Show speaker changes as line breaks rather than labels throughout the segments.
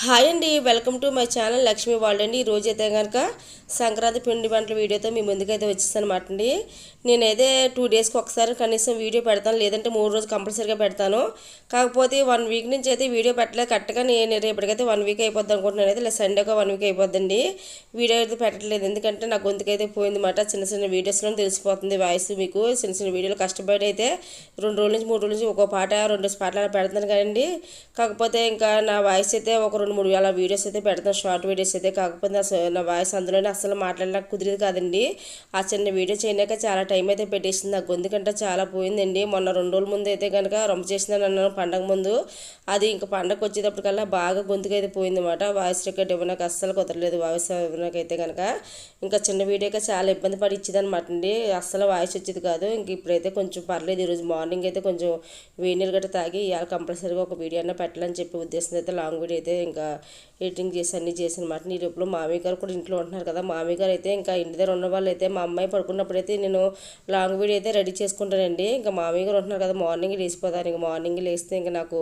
Hi అండి welcome to my channel Lakshmi వాళ్ళు అండి. ఈరోజు అయితే కనుక సంక్రాంతి పిండి వంటల వీడియోతో మీ ముందుకైతే వచ్చేసాను అండి. నేనైతే టూ డేస్కి ఒకసారి కనీసం వీడియో పెడతాను లేదంటే మూడు రోజులు కంపల్సరీగా పెడతాను. కాకపోతే వన్ వీక్ నుంచి అయితే వీడియో పెట్టలేదు కరెక్ట్గా నేను రేపటికైతే వన్ వీక్ అయిపోద్ది అనుకుంటున్నాను. అయితే సండేగా వన్ వీక్ అయిపోద్దండి. వీడియో అయితే పెట్టట్లేదు. ఎందుకంటే నా గొంతుకైతే పోయిందన్నమాట. చిన్న చిన్న వీడియోస్లో తెలిసిపోతుంది వాయిస్ మీకు. చిన్న చిన్న వీడియోలు కష్టపడి అయితే రెండు రోజుల నుంచి మూడు రోజుల నుంచి ఒక్కో పాట రెండు పాటలు అలా కదండి. కాకపోతే ఇంకా నా వాయిస్ అయితే ఒక రెండు మూడు వేల వీడియోస్ అయితే పెడతాను షార్ట్ వీడియోస్ అయితే కాకపోతే అసలు నా వాయిస్ అందులోనే అసలు మాట్లాడడానికి కుదిరేది కాదండి. ఆ చిన్న వీడియో చేయలేక చాలా టైం అయితే పెట్టేసింది. నా గొంతుకంటే చాలా పోయిందండి. మొన్న రెండు రోజుల ముందు అయితే కనుక రొమ్మ చేసిందని అన్నాను పండగ ముందు. అది ఇంకా పండగ వచ్చేటప్పటికల్లా బాగా గొంతుకు అయితే పోయిందన్నమాట. వాయిస్ రికార్డ్ ఇవ్వడానికి అస్సలు కుదరలేదు. వాయిస్ ఇవ్వడానికైతే కనుక ఇంకా చిన్న వీడియోకి చాలా ఇబ్బంది పడి ఇచ్చేది అనమాట అండి. అస్సలు వాయిస్ వచ్చేది కాదు. ఇంక ఇప్పుడైతే కొంచెం పర్లేదు. ఈరోజు మార్నింగ్ అయితే కొంచెం వేడి నీళ్ళు గట్రా తాగి ఇవాళ కంపల్సరీగా ఒక వీడియో అన్న పెట్టాలని చెప్పి ఉద్దేశం అయితే లాంగ్ వీడియో అయితే ఇంకా ఎడిటింగ్ చేసి అన్నీ చేసి అనమాట నేను ఇప్పుడు మామయ్య గారు కూడా ఇంట్లో ఉంటున్నారు కదా మామయ్య గారు అయితే ఇంకా ఇంటి దగ్గర ఉన్న వాళ్ళు అయితే మా అమ్మాయి పడుకున్నప్పుడు అయితే నేను లాంగ్ వీడియో అయితే రెడీ చేసుకుంటానండి. ఇంకా మామయ్య గారు ఉంటున్నారు కదా మార్నింగ్ లేచిపోతాను ఇంకా మార్నింగ్ లేస్తే ఇంకా నాకు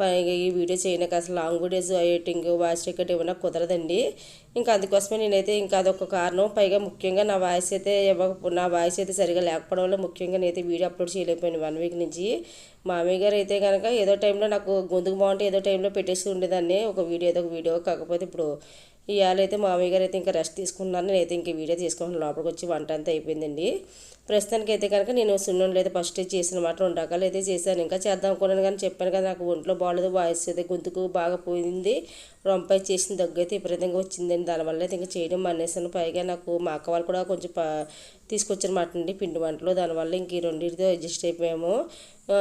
పైగా ఈ వీడియో చేయడానికి అసలు long videos editing voice record ఏమైనా కుదరదండి. ఇంకా అందుకోసమే నేనైతే ఇంకా అదొక కారణం. పైగా ముఖ్యంగా నా వాయిస్ అయితే ఇవ్వక నా వాయిస్ అయితే సరిగా లేకపోవడం వల్ల ముఖ్యంగా నేనైతే వీడియో అప్లోడ్ చేయలేకపోయాను వన్ వీక్ నుంచి. మామయ్య గారు అయితే కనుక ఏదో టైంలో నాకు గొంతుకు బాగుంటే ఏదో టైంలో పెట్టేసి ఉండేదాన్ని. ఒక వీడియో ఏదో ఒక వీడియో కాకపోతే ఇప్పుడు ఇవాళ అయితే మామయ్య గారు అయితే ఇంకా రెస్ట్ తీసుకున్నాను నేనైతే ఇంక వీడియో తీసుకున్నాను లోపలికి వచ్చి వంట అంతా అయిపోయిందండి. ప్రస్తుతానికి అయితే కనుక నేను సున్నుండలు అయితే ఫస్ట్ చేసిన మాట రెండు రకాలు అయితే చేశాను. ఇంకా చేద్దాం అనుకున్నాను కానీ చెప్పాను కదా నాకు ఒంట్లో బాగాలేదు వాయిస్ అయితే గొంతుకు బాగా పోయింది. రొంపై చేసిన దగ్గు అయితే విపరీతంగా వచ్చిందండి. దానివల్ల అయితే ఇంకా చేయడం మానేసాను పైగా నాకు మా అక్క వాళ్ళు కూడా కొంచెం తీసుకొచ్చారన్నమాట అండి పిండి వంటలు. దానివల్ల ఇంక ఈ రెండింటితో అడ్జస్ట్ అయిపోయాము.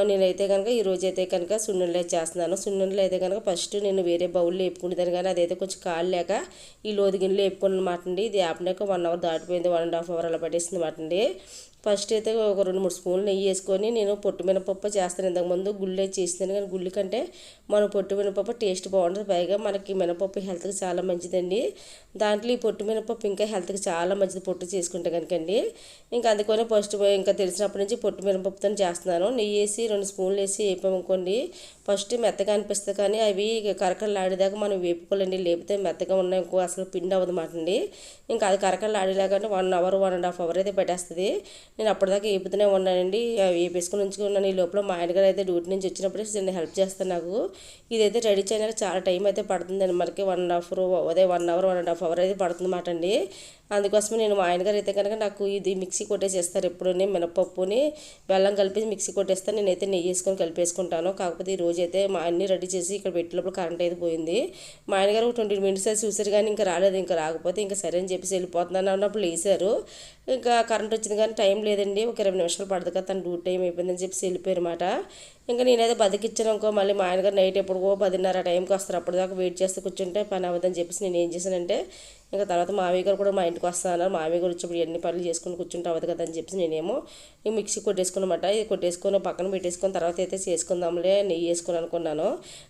నేనైతే కనుక ఈరోజు అయితే కనుక సున్నుండలు చేస్తున్నాను. సున్నుండలు అయితే కనుక ఫస్ట్ నేను వేరే బౌల్లో వేపుకుంటాను కానీ అదైతే కొంచెం కాలు లేక ఈ లోది గిన్నెలు వేపుకున్నమాట అండి. ఇది యాప్నాక వన్ అవర్ దాటిపోయింది వన్ అండ్ హాఫ్ అవర్ అలా పట్టేసింది మాట అండి. ఫస్ట్ అయితే ఒక రెండు మూడు స్పూన్లు నెయ్యి వేసుకొని నేను పొట్టు మినపప్పు చేస్తాను. ఇంతకుముందు గుళ్ళే చేస్తాను కానీ గుళ్ళు కంటే మనం పొట్టు మినపప్పు టేస్ట్ బాగుంటుంది. పైగా మనకి మినపప్పు హెల్త్కి చాలా మంచిదండి. దాంట్లో ఈ పొట్టు మినపప్పు ఇంకా హెల్త్కి చాలా మంచిది పొట్టు చేసుకుంటే కనుకండి. ఇంకా అందుకనే ఫస్ట్ ఇంకా తెలిసినప్పటి నుంచి పొట్టు మినపప్పుతో చేస్తున్నాను. నెయ్యి వేసి రెండు స్పూన్లు వేసి వేపామనుకోండి ఫస్ట్ మెత్తగా అనిపిస్తుంది కానీ అవి కరకరలాడేదాకా మనం వేపుకోవాలండి. లేకపోతే మెత్తగా ఉన్నాయి ఇంకో అసలు పిండి అవ్వదన్నమాట అండి ఇంకా అది కరకరలాడేలాగా one hour one and half hour అయితే పెట్టేస్తుంది. నేను అప్పటిదాకా వేపుతూనే ఉన్నానండి. వేపేసుకుని ఉంచుకున్నాను ఈ లోపల మా ఆయనగారు అయితే డ్యూటీ నుంచి వచ్చినప్పుడే నేను హెల్ప్ చేస్తాను నాకు. ఇదైతే రెడీ చేయడానికి చాలా టైం అయితే పడుతుందండి. మనకి వన్ అండ్ హాఫ్ అదే one hour one and half hour అయితే పడుతుంది మాట అండి. అందుకోసమే నేను మా ఆయనగారు అయితే కనుక నాకు ఇది మిక్సీ కొట్టేసేస్తారు ఎప్పుడు మినపప్పుని బెల్లం కలిపి మిక్సీ కొట్టేస్తాను నేనైతే నెయ్యి వేసుకొని కలిపేసుకుంటాను. కాకపోతే ఈ రోజు అయితే మా అన్ని రెడీ చేసి ఇక్కడ పెట్టినప్పుడు కరెంట్ అయితే పోయింది. మా ఆయనగారు ట్వంటీ మినిట్స్ అయితే చూసారు కానీ ఇంకా రాలేదు ఇంకా రాకపోతే ఇంకా సరే అని చెప్పేసి వెళ్ళిపోతున్నాను అన్నప్పుడు లేసారు. ఇంకా కరెంట్ వచ్చింది కానీ టైం లేదండి ఒక ఇరవై నిమిషాలు పడదు కదా తన డ్యూటీ టైం అయిపోయిందని చెప్పేసి వెళ్ళిపోయారు అనమాట ఇంకా నేనైతే బతికిచ్చాను అనుకో మళ్ళీ మా ఆయనగారు నైట్ ఎప్పుడుకో పదిన్నర టైంకి వస్తారు అప్పటిదాకా వెయిట్ చేస్తే కూర్చుంటే పని అవ్వదని చెప్పేసి నేను ఏం చేశానంటే ఇంకా తర్వాత మామయ్య గారు కూడా మా ఇంటికి వస్తాను మామయ్య గారు వచ్చేప్పుడు ఎన్ని పనులు చేసుకుని కూర్చుంటే అవ్వదు కదా అని చెప్పి నేనేమో ఈ మిక్సీ కొట్టేసుకున్నమాట. ఇది కొట్టేసుకొని పక్కన పెట్టేసుకొని తర్వాత అయితే చేసుకుందాంలే నెయ్యి వేసుకుని అనుకున్నాను.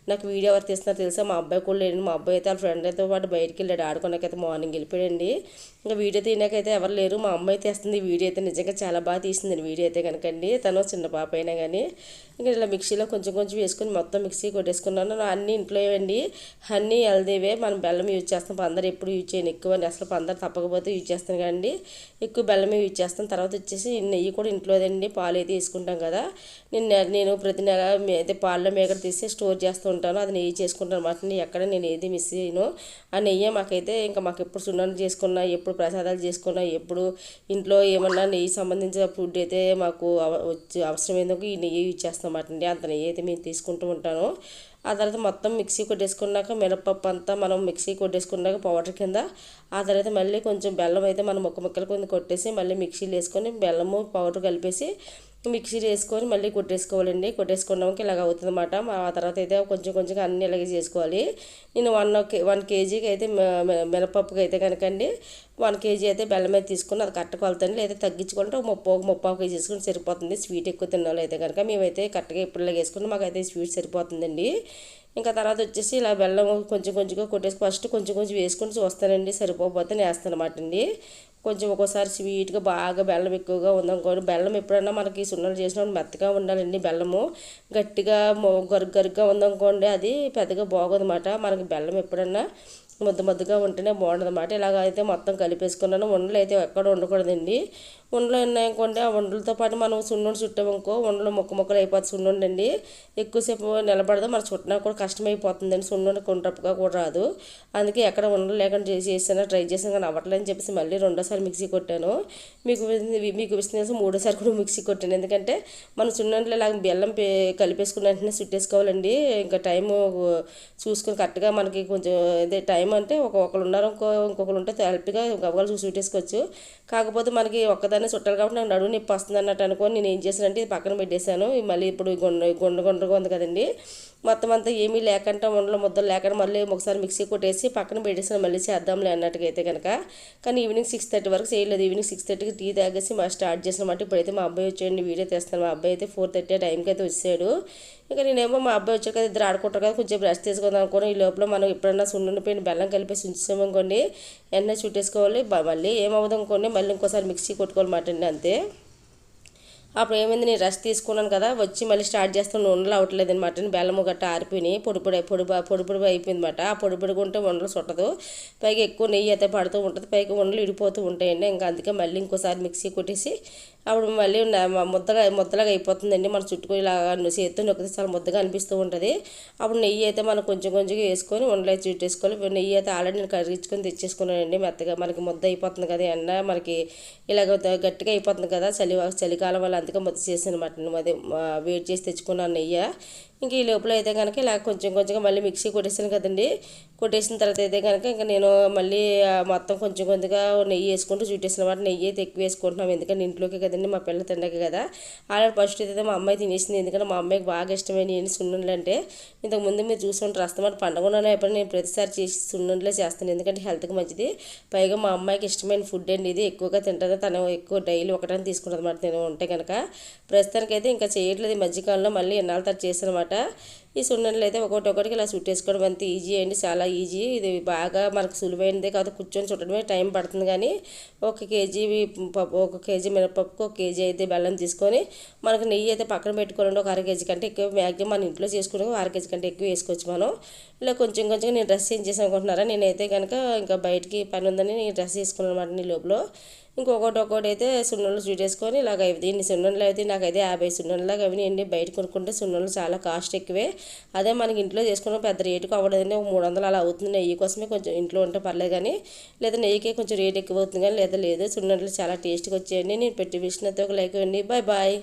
నాకు వీడియో ఎవరు తీస్తున్నారు తెలుసా? మా అబ్బాయి కూడా లేడు. మా అబ్బాయి అయితే వాళ్ళ ఫ్రెండ్తో పాటు బయటికి వెళ్ళాడు. ఆడుకోనాకైతే మార్నింగ్ వెళ్ళిపోయాడండి. ఇంకా వీడియో తీయనాకైతే ఎవరు లేరు. మా అమ్మాయి తీస్తుంది. వీడియో అయితే నిజంగా చాలా బాగా తీసింది వీడియో అయితే కనుకండి. తను చిన్న పాప అయినా కానీ ఇంకా ఇలా మిక్సీలో కొంచెం కొంచెం వేసుకుని మొత్తం మిక్సీ కొట్టేసుకున్నాను. అన్ని ఇంట్లో ఏవండి? అన్నీ హెల్దీవే మనం బెల్లం యూజ్ చేస్తాం. అందరూ ఎప్పుడు యూజ్ చేయను ఎక్కువ అసలు అందరు తప్పకపోతే యూజ్ చేస్తాను కదండి. ఎక్కువ బెల్లమే యూజ్ చేస్తాను. తర్వాత వచ్చేసి నెయ్యి కూడా ఇంట్లోదండి. పాలు అయితే వేసుకుంటాం కదా. నేను నేను ప్రతి నెల అయితే పాలలో మేకడ తీసి స్టోర్ చేస్తూ ఉంటాను. అది నెయ్యి చేసుకుంటాను అనమాట ఎక్కడ నేను ఏది మిస్ చేయను. ఆ నెయ్యి మాకైతే ఇంకా మాకు ఎప్పుడు సున్నాను చేసుకున్నా ఎప్పుడు ప్రసాదాలు చేసుకున్నా ఎప్పుడు ఇంట్లో ఏమన్నా నెయ్యి సంబంధించిన ఫుడ్ అయితే మాకు వచ్చి అవసరం ఈ నెయ్యి యూజ్ చేస్తాం అన్నమాట అండి. అంత నెయ్యి అయితే మేము తీసుకుంటూ ఉంటాను. ఆ తర్వాత మొత్తం మిక్సీ కొట్టేసుకున్నాక మినపప్పు అంతా మనం మిక్సీ కొట్టేసుకున్నాక పౌడర్ కింద ఆ తర్వాత మళ్ళీ కొంచెం బెల్లం అయితే మనం ముక్క ముక్కలు కొన్ని కొట్టేసి మళ్ళీ మిక్సీలో వేసుకొని బెల్లము పౌడర్ కలిపేసి మిక్సీ వేసుకొని మళ్ళీ కొట్టేసుకోవాలండి. కొట్టేసుకున్నాక ఇలాగ అవుతుందన్నమాట. ఆ తర్వాత అయితే కొంచెం కొంచెం అన్ని ఇలాగే చేసుకోవాలి. నేను వన్ వన్ కేజీకి అయితే మినపప్పుకి అయితే కనుకండి వన్ కేజీ అయితే బెల్లం అయితే తీసుకుని అది కరెక్ట్ కొలతండి లేదా తగ్గించుకుంటే ఒక ముప్పై ముప్పై కేజీ చేసుకుని సరిపోతుంది. స్వీట్ ఎక్కువ తినాలి అయితే కనుక. మేమైతే కరెక్ట్గా ఇప్పుడు వేసుకుని మాకైతే స్వీట్ సరిపోతుందండి. ఇంకా తర్వాత వచ్చేసి ఇలా బెల్లం కొంచెం కొంచెంగా కొట్టేసి ఫస్ట్ కొంచెం కొంచెం వేసుకొని చూస్తానండి. సరిపోకపోతే వేస్తాను అనమాట అండి. కొంచెం ఒక్కోసారి స్వీట్గా బాగా బెల్లం ఎక్కువగా ఉందనుకోండి. బెల్లం ఎప్పుడన్నా మనకి సున్నలు చేసినప్పుడు మెత్తగా ఉండాలండి బెల్లము. గట్టిగా గరుగు గరుగ్గా ఉందనుకోండి అది పెద్దగా బాగోదన్నమాట. మనకి బెల్లం ఎప్పుడన్నా ముద్ద ముద్దగా ఉంటేనే బాగుంటుందన్నమాట ఇలాగ అయితే మొత్తం కలిపేసుకున్నాను. ఉండలు అయితే ఎక్కడ ఉండకూడదండి. ఉండలు ఉన్నాయనుకోండి ఆ ఉండలతో పాటు మనం సున్నుండి చుట్టామనుకో ఉండలు మొక్క మొక్కలు అయిపోతుంది సున్నుండి అండి ఎక్కువసేపు నిలబడదు. మన చుట్టినా కూడా కష్టమైపోతుందండి. సున్నుండి కొంటప్పుగా కూడా రాదు. అందుకే ఎక్కడ ఉండలు లేకుండా చేసి చేసాను ట్రై చేసాను కానీ అవ్వట్లేదని చెప్పేసి మళ్ళీ రెండోసారి మిక్సీ కొట్టాను. మీకు మీకు విషయం మూడోసారి కూడా మిక్సీ కొట్టాను. ఎందుకంటే మనం సున్నుండిలో ఇలాగ బెల్లం కలిపేసుకున్న వెంటనే చుట్టేసుకోవాలండి. ఇంకా టైము చూసుకొని కరెక్ట్గా మనకి కొంచెం ఇదే టైం అంటే ఒక ఒకరు ఉన్నారు ఇంకో ఇంకొకరు ఉంటే హెల్ప్గా గవ్వలు చూసి పెట్టేసుకోవచ్చు. కాకపోతే మనకి ఒక్కదాన్ని చుట్టాలి కాబట్టి నాకు నడువు నొప్పి వస్తుంది అన్నట్టు అనుకొని నేను ఏం చేశానంటే ఇది పక్కన పెట్టేశాను. మళ్ళీ ఇప్పుడు గుండ గుండ గుండ్రగా ఉంది కదండి. మొత్తం అంతా ఏమీ లేకుండా ఉండలో ముద్దలు లేకుండా మళ్ళీ ఒకసారి మిక్సీ కొట్టేసి పక్కన పెట్టేసాను మళ్ళీ చేద్దాంలే అన్నట్టుగా అయితే కనుక కానీ ఈవినింగ్ సిక్స్ థర్టీ వరకు చేయలేదు. ఈవినింగ్ సిక్స్ థర్టీకి టీ తాగేసి మా స్టార్ట్ చేసినమాట ఇప్పుడైతే మా అబ్బాయి వచ్చేయండి వీడియో తెస్తాను మా అబ్బాయి అయితే ఫోర్ థర్టీ ఆ టైంకి అయితే వచ్చాడు. ఇంకా నేనేమో మా అబ్బాయి వచ్చాక ఇద్దరు ఆడుకుంటారు కదా కొంచెం బ్రష్ తీసుకుందాం అనుకోని ఈ లోపల మనం ఎప్పుడన్నా సున్నుండిపోయిన బెల్లం కలిపేసి ఉంచామనుకోండి ఎన్న చుట్టేసుకోవాలి మళ్ళీ ఏమవుదాం అనుకోండి మళ్ళీ ఇంకోసారి మిక్సీ కొట్టుకోవాలన్నమాట అండి అంతే. అప్పుడు ఏమైంది నేను రెస్ట్ తీసుకున్నాను కదా వచ్చి మళ్ళీ స్టార్ట్ చేస్తాను ఉండలు అవ్వట్లేదు అనమాట బెల్లము గట్ట ఆరిపోయినాయి పొడి పొడి పొడి పొడి పొడి అయిపోయింది అనమాట ఆ పొడి పొడిగా ఉంటే ఉండలు చుట్టదు పైగా ఎక్కువ నెయ్యి అయితే పడుతూ ఉంటుంది పైగా ఉండలు ఇడిపోతూ ఉంటాయండి. ఇంకా అందుకే మళ్ళీ ఇంకోసారి మిక్సీ కొట్టేసి అప్పుడు మళ్ళీ ముద్దగా ముద్దలాగా అయిపోతుందండి. మన చుట్టుకొని ఇలా చేతితో నొక్కితే చాలా ముద్దగా అనిపిస్తూ ఉంటుంది. అప్పుడు నెయ్యి అయితే మనం కొంచెం కొంచెం వేసుకొని ఉండలే చుట్టేసుకోవాలి. నెయ్యి అయితే ఆల్రెడీ నేను కరిగించుకొని తెచ్చేసుకున్నానండి. మెత్తగా మనకి ముద్ద అయిపోతుంది కదా ఎండ మనకి ఇలాగ గట్టిగా అయిపోతుంది కదా చలి చలికాలం వల్ల అందుకే ముద్ద చేసాను అనమాట అదే వేడి చేసి తెచ్చుకున్నాను నెయ్యి. ఇంక ఈ లోపల అయితే కనుక ఇలా కొంచెం కొంచెంగా మళ్ళీ మిక్సీ కొట్టేసాను కదండి. కొట్టేసిన తర్వాత అయితే కనుక ఇంకా నేను మళ్ళీ మొత్తం కొంచెం కొంచెంగా నెయ్యి వేసుకుంటూ చుట్టేసిన వాటి నెయ్యి అయితే ఎక్కువ వేసుకుంటున్నాం. ఎందుకంటే ఇంట్లోకి కదండి మా పిల్లలు తిండకి కదా. ఆల్రెడీ ఫస్ట్ అయితే మా అమ్మాయి తినేసింది. ఎందుకంటే మా అమ్మాయికి బాగా ఇష్టమైన నేను సున్నుండలు అంటే ఇంతకుముందు మీరు చూసుకుంటారు అస్తమాట పండుగ ఎప్పుడు నేను ప్రతిసారి చేసి సున్నుండలే చేస్తాను. ఎందుకంటే హెల్త్కి మంచిది. పైగా మా అమ్మాయికి ఇష్టమైన ఫుడ్ అండి ఇది. ఎక్కువగా తింటుంది. తను ఎక్కువ డైలీ ఒకటని తీసుకుంటుంది అనమాట నేను ఉంటే కనుక ప్రస్తుతానికైతే ఇంకా చేయట్లేదు. ఈ మధ్యకాలంలో మళ్ళీ ఎన్నాళ్ళ తర్వాత చేసానమాట అనమాట ఈ సున్నలు అయితే ఒకటి ఒకటికి ఇలా చుట్టేసుకోవడం అంత ఈజీ అండి చాలా ఈజీ. ఇది బాగా మనకు సులువైనదే కాదు కూర్చొని చుట్టడమే టైం పడుతుంది కానీ ఒక కేజీ పప్పు ఒక కేజీ మినపప్పుకు ఒక కేజీ అయితే బెల్లం తీసుకొని మనకు నెయ్యి అయితే పక్కన పెట్టుకోవాలండి ఒక అర కేజీ కంటే ఎక్కువ. మ్యాక్సిమం మన ఇంట్లో చేసుకుని అర కేజీ కంటే ఎక్కువ వేసుకోవచ్చు మనం. ఇలా కొంచెం కొంచెం నేను డ్రెస్ ఏం చేసాను అనుకుంటున్నారా? నేనైతే కనుక ఇంకా బయటికి పని ఉందని నేను డ్రెస్ వేసుకున్నాను అనమాట నీ లోపల. ఇంకొకటి ఒకటి అయితే సున్నులు చూడేసుకొని ఇలాగ దీన్ని సున్నులు అయితే నాకైతే యాభై సున్నులాగా అవి నేను బయట కొనుక్కుంటే సున్నులు చాలా కాస్ట్ ఎక్కువే. అదే మనకి ఇంట్లో చేసుకున్న పెద్ద రేటుకు అవ్వలేదండి. మూడు వందలు అలా అవుతుంది. నెయ్యి కోసమే కొంచెం ఇంట్లో ఉంటే పర్లేదు కానీ లేదా నెయ్యికే కొంచెం రేట్ ఎక్కువ అవుతుంది కానీ లేదా లేదు. సున్నులు చాలా టేస్ట్గా వచ్చేయండి. నేను పెట్టి విషయంతో ఒక లైక్ ఇవ్వండి. Bye bye.